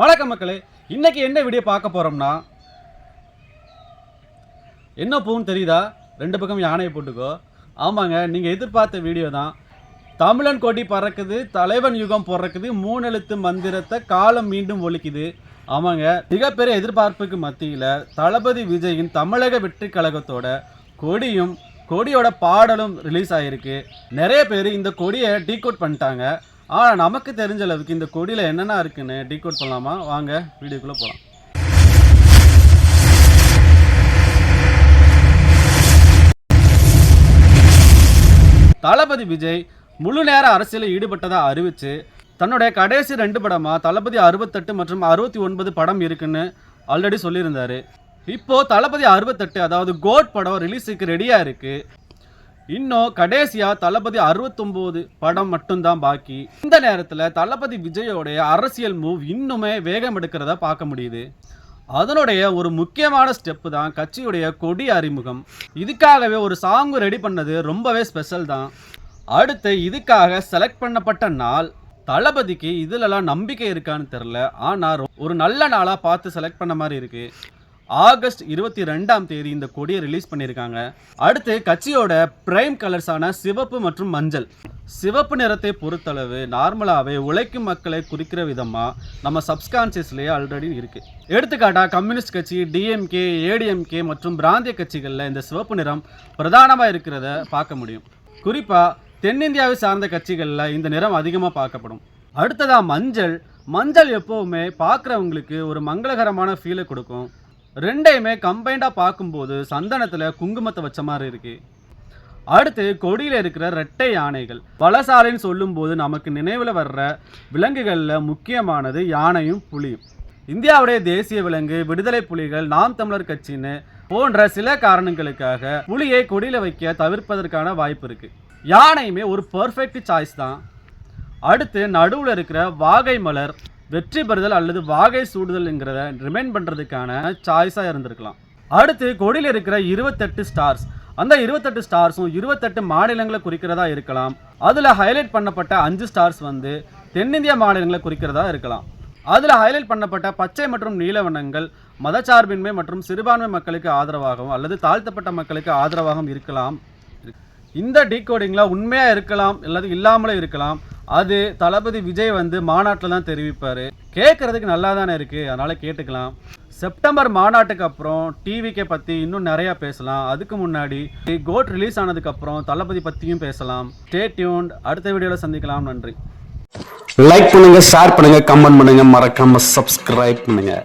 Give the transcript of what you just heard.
வணக்கம் மக்களே இன்றைக்கி என்ன வீடியோ பார்க்க போகிறோம்னா என்ன பூன்னு தெரியுதா? ரெண்டு பக்கம் யானையை போட்டுக்கோ. ஆமாங்க நீங்கள் எதிர்பார்த்த வீடியோ தான். தமிழன் கொடி பறக்குது தலைவன் யுகம் பிறக்குது மூணெழுத்து மந்திரத்தை காலம் மீண்டும் ஒழிக்குது ஆமாங்க மிகப்பெரிய எதிர்பார்ப்புக்கு மத்தியில் தளபதி விஜயின் தமிழக வெற்றி கழகத்தோட கொடியும் கொடியோட பாடலும் ரிலீஸ் ஆகிருக்கு நிறைய பேர் இந்த கொடியை டீகோட் பண்ணிட்டாங்க. ஆனால் நமக்கு தெரிஞ்ச அளவுக்கு இந்த கொடியில் என்னென்ன இருக்குன்னு டீகோட் பண்ணலாமா? வாங்க வீடியோக்குள்ளே போகலாம் தளபதி விஜய் முழு நேர அரசியலில் ஈடுபட்டதாக அறிவித்து தன்னுடைய கடைசி ரெண்டு படமாக தளபதி அறுபத்தெட்டு மற்றும் அறுபத்தி ஒன்பது படம் இருக்குன்னு ஆல்ரெடி சொல்லியிருந்தார். இப்போது தளபதி அறுபத்தெட்டு அதாவது கோட் படம் ரிலீஸுக்கு ரெடியாக இருக்குது இன்னும் கடைசியா தளபதி அறுபத்தொம்போது படம் மட்டும்தான் பாக்கி. இந்த நேரத்தில் தளபதி விஜயோடைய அரசியல் மூவ் இன்னுமே வேகம் எடுக்கிறத பார்க்க முடியுது. அதனுடைய ஒரு முக்கியமான ஸ்டெப்பு தான் கட்சியுடைய கொடி அறிமுகம். இதுக்காகவே ஒரு சாங் ரெடி பண்ணது ரொம்பவே ஸ்பெஷல் தான். அடுத்து இதுக்காக செலக்ட் பண்ணப்பட்ட நாள். தளபதிக்கு இதுலலாம் நம்பிக்கை இருக்கான்னு தெரில ஆனால் ஒரு நல்ல நாளாக பார்த்து செலக்ட் பண்ண மாதிரி இருக்குது ஆகஸ்ட் இருபத்தி ரெண்டாம் தேதி இந்த கொடியை ரிலீஸ் பண்ணியிருக்காங்க. அடுத்து கட்சியோட பிரைம் கலர்ஸான சிவப்பு மற்றும் மஞ்சள். சிவப்பு நிறத்தை பொறுத்தளவு நார்மலாகவே உழைக்கும் மக்களை குறிக்கிற விதமாக நம்ம சப்ஸ்கான்சியஸ்லேயே ஆல்ரெடி இருக்குது எடுத்துக்காட்டாக கம்யூனிஸ்ட் கட்சி டிஎம்கே ஏடிஎம்கே மற்றும் பிராந்திய கட்சிகளில் இந்த சிவப்பு நிறம் பிரதானமாக இருக்கிறத பார்க்க முடியும். குறிப்பாக தென்னிந்தியாவை சார்ந்த கட்சிகளில் இந்த நிறம் அதிகமாக பார்க்கப்படும். அடுத்ததாக மஞ்சள். மஞ்சள் எப்போவுமே பார்க்குறவங்களுக்கு ஒரு மங்களகரமான ஃபீலை கொடுக்கும். ரெண்டையுமே கம்பைண்டாக பார்க்கும்போது சந்தனத்தில் குங்குமத்தை வச்ச மாதிரி இருக்கு. அடுத்து கொடியில் இருக்கிற ரெட்டை யானைகள். பலசாலைன்னு சொல்லும்போது நமக்கு நினைவில் வர்ற விலங்குகளில் முக்கியமானது யானையும் புலியும். இந்தியாவுடைய தேசிய விலங்கு விடுதலை புலிகள் நாம் தமிழர் கட்சின்னு போன்ற சில காரணங்களுக்காக புலியை கொடியில் வைக்க தவிர்ப்பதற்கான வாய்ப்பு இருக்குது யானையுமே ஒரு பர்ஃபெக்ட் சாய்ஸ் தான். அடுத்து நடுவில் இருக்கிற வாகை மலர் வெற்றி பெறுதல் அல்லது வாகை சூடுதல்ங்கிறத ரிமைண்ட் பண்ணுறதுக்கான சாய்ஸாக இருந்திருக்கலாம். அடுத்து கொடியில் இருக்கிற இருபத்தெட்டு ஸ்டார்ஸ் அந்த இருபத்தெட்டு ஸ்டார்ஸும் இருபத்தெட்டு மாநிலங்களை குறிக்கிறதா இருக்கலாம். அதில் ஹைலைட் பண்ணப்பட்ட அஞ்சு ஸ்டார்ஸ் வந்து தென்னிந்திய மாநிலங்களை குறிக்கிறதா இருக்கலாம். அதில் ஹைலைட் பண்ணப்பட்ட பச்சை மற்றும் நீல வண்ணங்கள் மதச்சார்பின்மை மற்றும் சிறுபான்மை மக்களுக்கு ஆதரவாகவும் அல்லது தாழ்த்தப்பட்ட மக்களுக்கு ஆதரவாகவும் இருக்கலாம். இந்த டீகோடிங்கில் உண்மையாக இருக்கலாம் அல்லது இல்லாமலே இருக்கலாம். அது தளபதி விஜய் வந்து மாநாட்டில் தான் தெரிவிப்பார். கேட்குறதுக்கு நல்லா தானே இருக்குது அதனால் கேட்டுக்கலாம். செப்டம்பர் மாநாட்டுக்கு அப்புறம் டிவிக்கே பற்றி இன்னும் நிறையா பேசலாம். அதுக்கு முன்னாடி கோட் ரிலீஸ் ஆனதுக்கப்புறம் தளபதி பற்றியும் பேசலாம். ஸ்டே டியூன் அடுத்த வீடியோவில் சந்திக்கலாம். நன்றி. லைக் பண்ணுங்கள் ஷேர் பண்ணுங்கள் கமெண்ட் பண்ணுங்கள் மறக்காமல் சப்ஸ்கிரைப் பண்ணுங்கள்